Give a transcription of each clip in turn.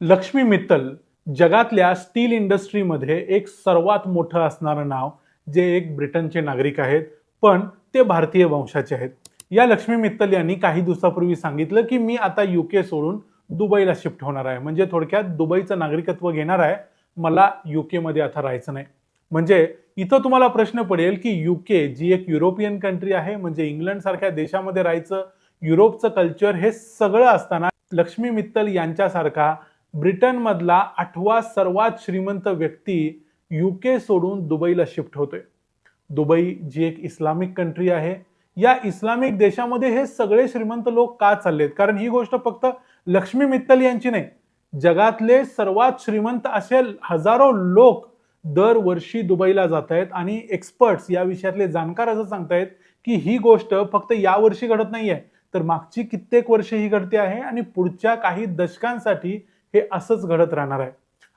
लक्ष्मी मित्तल जगातल्या स्टील इंडस्ट्रीमध्ये एक सर्वात मोठं असणारं नाव जे एक ब्रिटनचे नागरिक आहेत पण ते भारतीय वंशाचे आहेत. या लक्ष्मी मित्तल यांनी काही दिवसापूर्वी सांगितलं की मी आता युके सोडून दुबईला शिफ्ट होणार आहे. म्हणजे थोडक्यात दुबईचं नागरिकत्व घेणार आहे मला युकेमध्ये आता राहायचं नाही. म्हणजे इथं तुम्हाला प्रश्न पडेल की युके जी एक युरोपियन कंट्री आहे म्हणजे इंग्लंड सारख्या देशामध्ये राहायचं युरोपचं कल्चर हे सगळं असताना लक्ष्मी मित्तल यांच्यासारखा ब्रिटनमधला आठवा सर्वात श्रीमंत व्यक्ती युके सोडून दुबईला शिफ्ट होतोय. दुबई जी एक इस्लामिक कंट्री आहे. या इस्लामिक देशामध्ये हे सगळे श्रीमंत लोक का चाललेत? कारण ही गोष्ट फक्त लक्ष्मी मित्तल यांची नाही. जगातले सर्वात श्रीमंत असे हजारो लोक दरवर्षी दुबईला जात आहेत आणि एक्सपर्ट्स या विषयातले जाणकार असं सांगतायत की ही गोष्ट फक्त या वर्षी घडत नाहीये. तर मागची कित्येक वर्ष ही घडते आहे आणि पुढच्या काही दशकांसाठी हे असंच घडत राहणार आहे.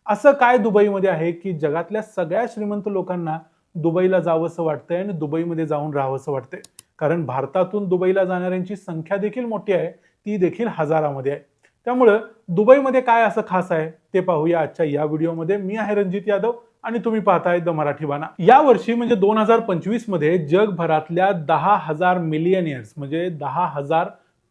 असं काय दुबईमध्ये आहे की जगातल्या सगळ्या श्रीमंत लोकांना दुबईला जावंसं वाटतंय आणि दुबईमध्ये जाऊन राहावंसं वाटतंय. कारण भारतातून दुबईला जाणाऱ्यांची संख्या देखील मोठी आहे ती देखील हजारामध्ये आहे. त्यामुळं दुबईमध्ये काय असं खास आहे ते पाहूया आजच्या या व्हिडिओमध्ये. मी आहे रणजित यादव आणि तुम्ही पाहताय द मराठी बाना या वर्षी म्हणजे दोन हजार पंचवीसमध्ये जगभरातल्या दहा हजार मिलियनियर्स म्हणजे दहा हजार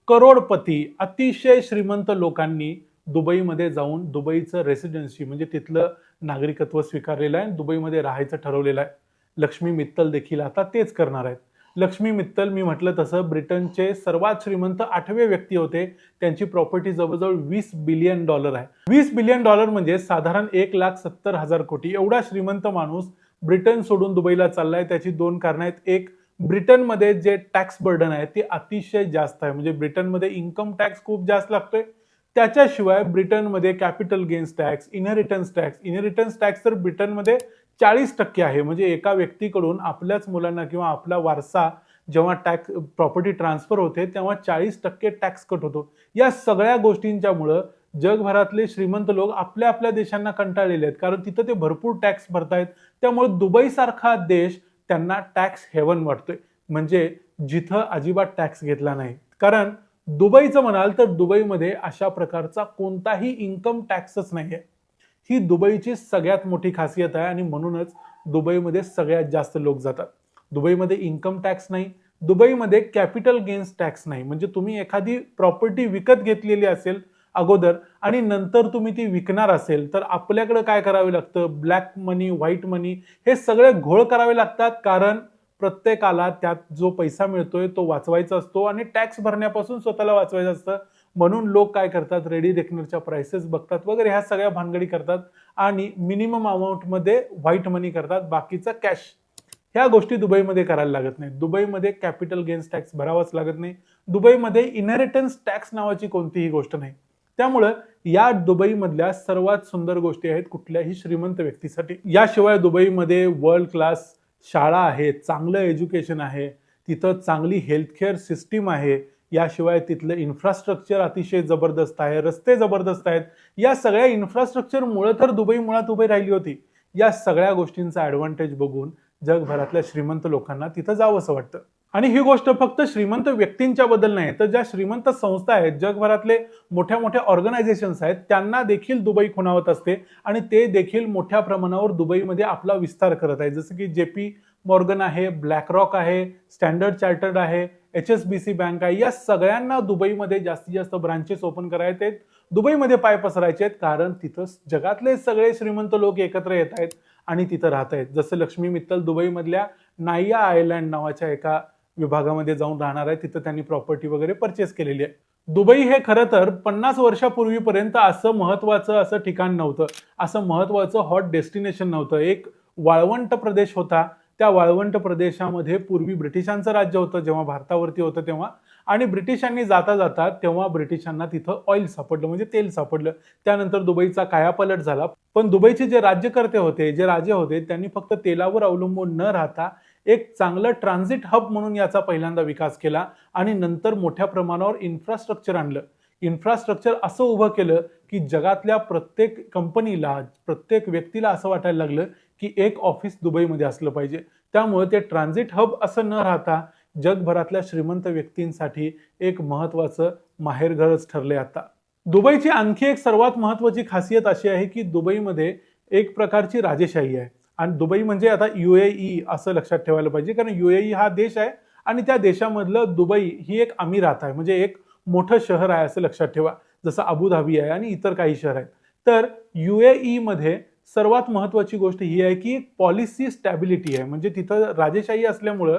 करोडपती अतिशय श्रीमंत लोकांनी दुबईमध्ये जाऊन दुबईचं रेसिडेन्सी म्हणजे तिथलं नागरिकत्व स्वीकारलेलं आहे दुबईमध्ये राहायचं ठरवलेलं आहे. लक्ष्मी मित्तल देखील आता तेच करणार आहेत. लक्ष्मी मित्तल मी म्हटलं तसं ब्रिटनचे सर्वात श्रीमंत आठवे व्यक्ती होते. त्यांची प्रॉपर्टी जवळजवळ वीस बिलियन डॉलर आहे. वीस बिलियन डॉलर म्हणजे साधारण एक लाख सत्तर हजार कोटी. एवढा श्रीमंत माणूस ब्रिटन सोडून दुबईला चाललाय. त्याची दोन कारणं आहेत. एक ब्रिटनमध्ये जे टॅक्स बर्डन आहे ते अतिशय जास्त आहे. म्हणजे ब्रिटनमध्ये इन्कम टॅक्स खूप जास्त लागतोय. त्याच्याशिवाय ब्रिटनमध्ये capital gains tax inheritance tax inheritance tax तर ब्रिटनमध्ये चाळीस टक्के आहे. म्हणजे एका व्यक्तीकडून आपल्याच मुलांना किंवा आपला वारसा जेव्हा टॅक्स प्रॉपर्टी ट्रान्सफर होते तेव्हा चाळीस टक्के टॅक्स कट होतो. या सगळ्या गोष्टींच्यामुळं जगभरातले श्रीमंत लोक आपल्या आपल्या देशांना कंटाळलेले आहेत. कारण तिथं ते भरपूर टॅक्स भरतायत. त्यामुळे दुबईसारखा देश त्यांना टॅक्स हेवन वाटतोय. म्हणजे जिथं अजिबात टॅक्स घेतला नाही. कारण दुबईचं म्हणाल तर दुबईमध्ये अशा प्रकारचा कोणताही इन्कम टॅक्सच नाही आहे ही दुबईची सगळ्यात मोठी खासियत आहे आणि म्हणूनच दुबईमध्ये सगळ्यात जास्त लोक जातात. दुबईमध्ये इन्कम टॅक्स नाही. दुबईमध्ये कॅपिटल गेन्स टॅक्स नाही. म्हणजे तुम्ही एखादी प्रॉपर्टी विकत घेतलेली असेल अगोदर आणि नंतर तुम्ही ती विकणार असेल तर आपल्याकडे काय करावे लागतं? ब्लॅक मनी व्हाईट मनी हे सगळे घोळ करावे लागतात. कारण प्रत्येकाला त्यात जो पैसा मिळतोय तो वाचवायचा असतो आणि टॅक्स भरण्यापासून स्वतःला वाचवायचं असतं. म्हणून लोक काय करतात? रेडी रेकनरच्या प्राइसेस बघतात वगैरे. ह्या सगळ्या भानगडी करतात आणि मिनिमम अमाऊंटमध्ये व्हाईट मनी करतात. बाकीचं कॅश ह्या गोष्टी दुबईमध्ये करायला लागत नाही दुबईमध्ये कॅपिटल गेन्स टॅक्स भरावाच लागत नाही. दुबईमध्ये इनहेरिटन्स टॅक्स नावाची कोणतीही गोष्ट नाही. त्यामुळं या दुबईमधल्या सर्वात सुंदर गोष्टी आहेत कुठल्याही श्रीमंत व्यक्तीसाठी. याशिवाय दुबईमध्ये वर्ल्ड क्लास शाळा आहेत चांगलं एज्युकेशन आहे तिथं चांगली हेल्थकेअर सिस्टीम आहे याशिवाय तिथलं इन्फ्रास्ट्रक्चर अतिशय जबरदस्त आहे रस्ते जबरदस्त आहेत. या सगळ्या इन्फ्रास्ट्रक्चरमुळं तर दुबई मुळात उभी राहिली होती. या सगळ्या गोष्टींचा ॲडव्हान्टेज बघून जगभरातल्या श्रीमंत लोकांना तिथं जावंसं वाटतं. आणि ही गोष्ट फक्त श्रीमंत व्यक्तींच्या बद्दल नाही तर ज्या श्रीमंत संस्था आहेत जगभरातले मोठ्या मोठ्या ऑर्गनायझेशन्स आहेत त्यांना देखील दुबई खुणावत असते आणि ते देखील मोठ्या प्रमाणावर दुबईमध्ये आपला विस्तार करत आहे जसं की जे पी मॉर्गन आहे ब्लॅकरॉक आहे स्टँडर्ड चार्टर्ड आहे H S B C bank आहे या सगळ्यांना दुबईमध्ये जास्तीत जास्त ब्रांचेस ओपन करायचे आहेत. दुबईमध्ये पाय पसरायचे आहेत कारण तिथं जगातले सगळे श्रीमंत लोक एकत्र येत आहेत आणि तिथं राहत आहेत. जसं लक्ष्मी मित्तल दुबईमधल्या नाईया आयलँड नावाच्या एका विभागामध्ये जाऊन राहणार आहे तिथं त्यांनी प्रॉपर्टी वगैरे परचेस केलेली आहे. दुबई हे खरं तर पन्नास वर्षापूर्वीपर्यंत असं महत्वाचं असं ठिकाण नव्हतं. असं महत्वाचं हॉट डेस्टिनेशन नव्हतं. एक वाळवंट प्रदेश होता. त्या वाळवंट प्रदेशामध्ये पूर्वी ब्रिटिशांचं राज्य होतं जेव्हा भारतावरती होतं तेव्हा. आणि ब्रिटिशांनी जाता जाता तेव्हा ब्रिटिशांना तिथं ऑइल सापडलं म्हणजे तेल सापडलं. त्यानंतर दुबईचा कायापलट झाला. पण दुबईचे जे राज्यकर्ते होते जे राजे होते त्यांनी फक्त तेलावर अवलंबून न राहता एक चांगलं ट्रान्झिट हब म्हणून याचा पहिल्यांदा विकास केला आणि नंतर मोठ्या प्रमाणावर इन्फ्रास्ट्रक्चर आणलं. इन्फ्रास्ट्रक्चर असं उभं केलं की जगातल्या प्रत्येक कंपनीला प्रत्येक व्यक्तीला असं वाटायला लागलं की एक ऑफिस दुबईमध्ये असलं पाहिजे. त्यामुळे ते ट्रान्झिट हब असं न राहता जगभरातल्या श्रीमंत व्यक्तींसाठी एक महत्वाचं माहेरघरच ठरले आता. दुबईची आणखी एक सर्वात महत्वाची खासियत अशी आहे की दुबईमध्ये एक प्रकारची राजेशाही आहे. आणि दुबई म्हणजे आता युएई असं लक्षात ठेवायला पाहिजे कारण युएई हा देश आहे आणि त्या देशामधलं दुबई ही एक अमिरात आहे म्हणजे एक मोठं शहर आहे असं लक्षात ठेवा जसं अबुधाबी आहे आणि इतर काही शहर आहेत. तर युएई मध्ये सर्वात महत्वाची गोष्ट ही आहे की पॉलिसी स्टॅबिलिटी आहे म्हणजे तिथं राजेशाही असल्यामुळं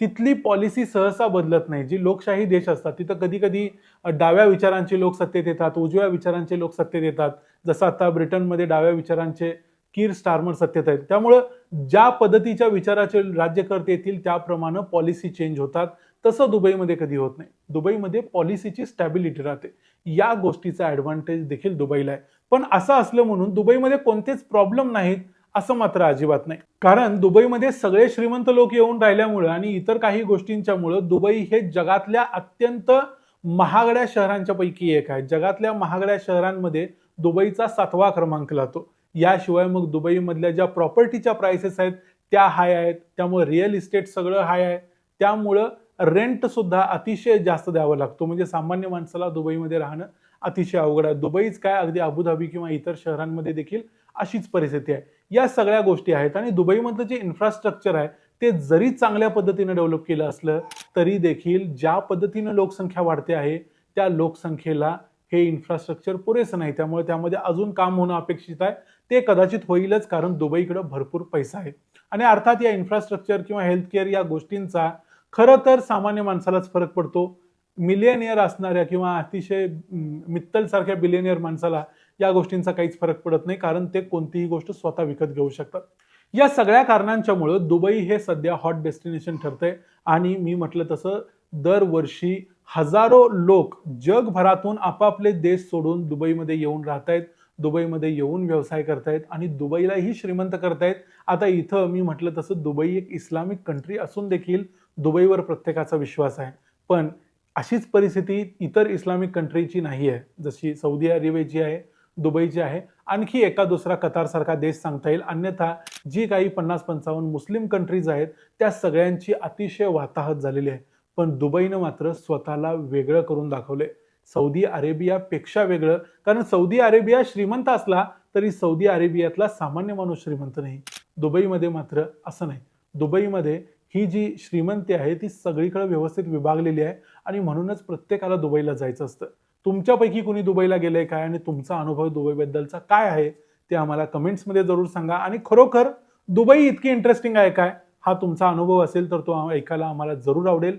तिथली पॉलिसी सहसा बदलत नाही. जी लोकशाही देश असतात तिथं कधी कधी डाव्या विचारांचे लोक सत्तेत येतात उजव्या विचारांचे लोक सत्तेत येतात. जसं आता ब्रिटनमध्ये डाव्या विचारांचे कीर स्टार्मर सत्तेत आहेत त्यामुळं ज्या पद्धतीच्या विचाराचे राज्यकर्ते येतील त्याप्रमाणे पॉलिसी चेंज होतात. तसं दुबईमध्ये कधी होत नाही. दुबईमध्ये पॉलिसीची स्टॅबिलिटी राहते. या गोष्टीचा ॲडव्हान्टेज देखील दुबईला आहे. पण असं असलं म्हणून दुबईमध्ये कोणतेच प्रॉब्लेम नाहीत असं मात्र अजिबात नाही. कारण दुबईमध्ये सगळे श्रीमंत लोक येऊन राहिल्यामुळं आणि इतर काही गोष्टींच्यामुळं दुबई हे जगातल्या अत्यंत महागड्या शहरांच्या पैकी एक आहे. जगातल्या महागड्या शहरांमध्ये दुबईचा सातवा क्रमांक लागतो याशिवाय मग दुबईमधल्या ज्या प्रॉपर्टीच्या प्राइसेस आहेत त्या हाय आहेत. त्यामुळे रिअल इस्टेट सगळं हाय आहे. त्यामुळं रेंट सुद्धा अतिशय जास्त द्यावं लागतो. म्हणजे सामान्य माणसाला दुबईमध्ये राहणं अतिशय अवघड आहे. दुबईच काय अगदी अबुधाबी किंवा इतर शहरांमध्ये देखील अशीच परिस्थिती आहे. या सगळ्या गोष्टी आहेत आणि दुबईमधलं जे इन्फ्रास्ट्रक्चर आहे ते जरी चांगल्या पद्धतीनं डेव्हलप केलं असलं तरी देखील ज्या पद्धतीनं लोकसंख्या वाढते आहे त्या लोकसंख्येला हे इन्फ्रास्ट्रक्चर पुरेसं नाही. त्यामुळे त्यामध्ये अजून काम होणं अपेक्षित आहे. ते कदाचित होईलच कारण दुबईकडं भरपूर पैसा आहे. आणि अर्थात या इन्फ्रास्ट्रक्चर किंवा हेल्थकेअर या गोष्टींचा खरं तर सामान्य माणसालाच फरक पडतो. मिलियनियर असणाऱ्या किंवा अतिशय मित्तलसारख्या बिलियनियर माणसाला या गोष्टींचा काहीच फरक पडत नाही कारण ते कोणतीही गोष्ट स्वतः विकत घेऊ शकतात. या सगळ्या कारणांच्यामुळं दुबई हे सध्या हॉट डेस्टिनेशन ठरतंय आणि मी म्हटलं तसं दरवर्षी हजारो लोक जगभरातून आपापले देश सोडून दुबईमध्ये येऊन राहत आहेत दुबईमध्ये येऊन व्यवसाय करतायत आणि दुबईलाही श्रीमंत करतायत. आता इथं मी म्हटलं तसं दुबई एक इस्लामिक कंट्री असून देखील दुबईवर प्रत्येकाचा विश्वास आहे. पण अशीच परिस्थिती इतर इस्लामिक कंट्रीची नाही आहे. जशी सौदी अरेबियाची आहे दुबईची आहे. आणखी एका दुसरा कतारसारखा देश सांगता येईल. अन्यथा जी काही पन्नास पंचावन्न मुस्लिम कंट्रीज आहेत त्या सगळ्यांची अतिशय वाताहत झालेली आहे. पण दुबईनं मात्र स्वतःला वेगळं करून दाखवले सौदी अरेबियापेक्षा वेगळं. कारण सौदी अरेबिया श्रीमंत असला तरी सौदी अरेबियातला सामान्य माणूस श्रीमंत नाही. दुबईमध्ये मात्र असं नाही. दुबईमध्ये ही जी श्रीमंती आहे ती सगळीकडे व्यवस्थित विभागलेली आहे आणि म्हणूनच प्रत्येकाला दुबईला जायचं असतं. तुमच्यापैकी कुणी दुबईला गेलंय काय आणि तुमचा अनुभव दुबईबद्दलचा काय आहे ते आम्हाला कमेंट्समध्ये जरूर सांगा. आणि खरोखर दुबई इतकी इंटरेस्टिंग आहे काय? हा तुमचा अनुभव असेल तर तो ऐकायला आम्हाला जरूर आवडेल.